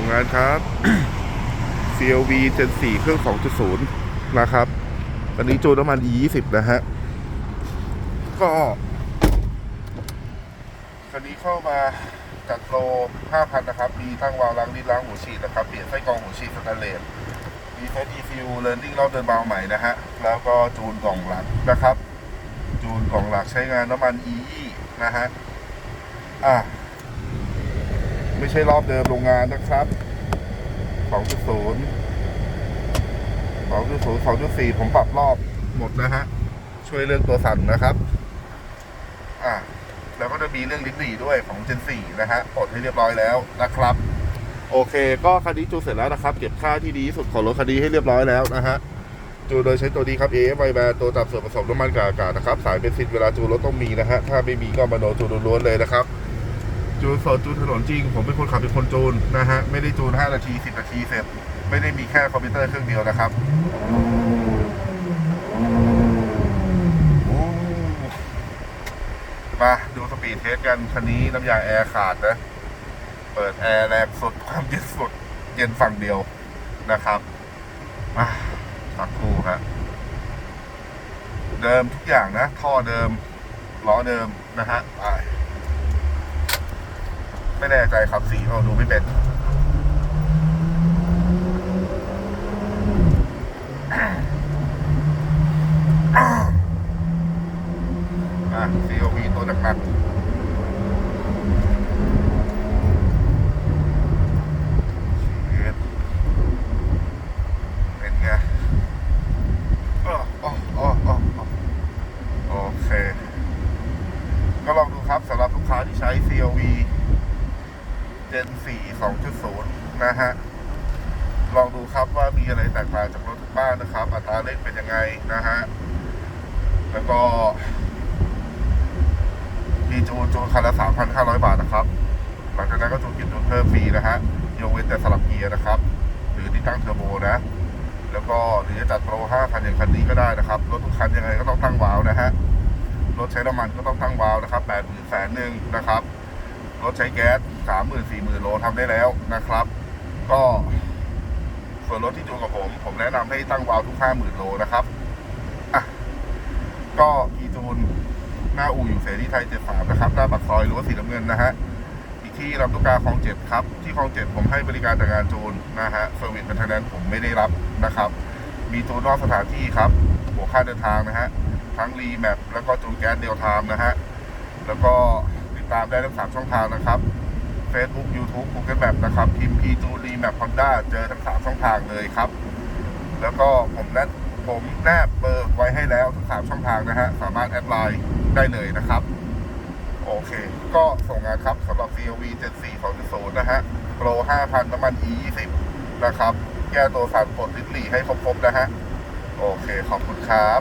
ส่งงานครับ CLV Gen 4เครื่อง 2.0 นะครับอันนี้จูนน้ำมัน E20 นะฮะ ก็คันนี้เข้ามาจัดโปร 5,000 นะครับ มีตั้งวาล์วล้างลิ้นล้างหัวฉีดนะครับ เปลี่ยนไส้กรองหัวฉีดสแตนเลสมีเซต ECU Learning รอบเดินเบาใหม่นะฮะ แล้วก็จูนกล่องหลักนะครับ จูนกล่องหลักใช้งานน้ำมัน E20 นะฮะ อะ ไม่ใช่รอบเดิมโรงงานนะครับ 2.0 2.0 2.4 ผมปรับรอบหมดนะฮะ ช่วยเรื่องตัวสั่นนะครับ อะแล้วก็จะมีเรื่องลิ้นหนีด้วยของ Gen 4 นะฮะปลดให้เรียบร้อยแล้วนะครับ โอเค ก็คันนี้จูเสร็จแล้วนะครับ เก็บค่าที่ดีที่สุดของรถคันนี้ให้เรียบร้อยแล้วนะฮะจูโดยใช้ตัวนี้ครับ AFI แบร์ตัวจับส่วนผสมน้ำมันกับอากาศนะครับ สายเบนซินเวลาจูรถต้องมีนะฮะ ถ้าไม่มีก็มาโนจูล้วนเลยนะครับ จูนสดจูนถนนจริง ผมเป็นคนขับเป็นคนจูนนะฮะ ไม่ได้จูน 5 นาที 10 นาทีเสร็จ ไม่ได้มีแค่คอมพิวเตอร์เครื่องเดียวนะครับมาดูสปีดเทสกัน คันนี้น้ำยาแอร์ขาดนะ เปิดแอร์แรงสุดความเย็นสุด เย็นฝั่งเดียวนะครับมาสักครู่ครับเดิมทุกอย่างนะ ท่อเดิมล้อเดิมนะฮะไป ไม่แน่ใจครับสีเราดูไม่เป็นอะ COV ตัวหนักๆเป็นไงอ้ออ้ออ้ออ้ออ้โอเคก็ลองดูครับสำหรับลูกค้าที่ใช้ COV Gen 4 2.0 นะฮะ ลองดูครับว่ามีอะไรแตกต่างจากรถทุกบ้านนะครับ อัตราเร่งเป็นยังไงนะฮะ แล้วก็ มีจูนจูนคันละ 3,500 บาทนะครับ หลังจากนั้นก็จูนกินจูนเพิ่มฟรีนะฮะยกเว้นแต่สลับเกียร์นะครับ หรือติดตั้งเทอร์โบนะ แล้วก็หรือจะจัดโปร5,000อย่างคันนี้ก็ได้นะครับ รถทุกคันยังไงก็ต้องตั้งวาล์วนะฮะ รถใช้น้ำมันก็ต้องตั้งวาล์วนะครับ80,000แสนหนึ่งนะครับ รถใช้แก๊สสามหมื่นสี่หมื่นโลทำได้แล้วนะครับ ก็ส่วนรถที่จูนกับผม ผมแนะนำให้ตั้งวาล์วทุกห้าหมื่นโลนะครับอะก็กีจูนหน้าอู่อยู่เสรีไทยเจ็ดสามนะครับหน้าปากซอยรั้วสีน้ำเงินนะฮะอีกที่ลำลูกกาคลองเจ็ดครับ ที่คลองเจ็ดผมให้บริการแต่งานจูนนะฮะเซอร์วิสเป็นทางนั้นผมไม่ได้รับนะครับ มีจูนนอกสถานที่ครับหัวค่าเดินทางนะฮะทั้งรีแมปแล้วก็จูนแก๊สเดียวไทม์นะฮะแล้วก็ ตามได้ทั้งสามช่องทางนะครับ Facebook YouTube Google Map นะครับพิมพ์ P2 D Map Honda เจอทั้งสามช่องทางเลยครับ แล้วก็ผมแนบผมแนบเบอร์ไว้ให้แล้วทั้งสามช่องทางนะฮะสามารถแอดไลน์ได้เลยนะครับ โอเค ก็ส่งงานครับสำหรับ CLV 74 2.0 นะฮะโปร 5,000 น้ำมัน E20 นะครับ แก้ตัวสั่นปลดลิ้นหลีให้ครบๆนะฮะ โอเค ขอบคุณครับ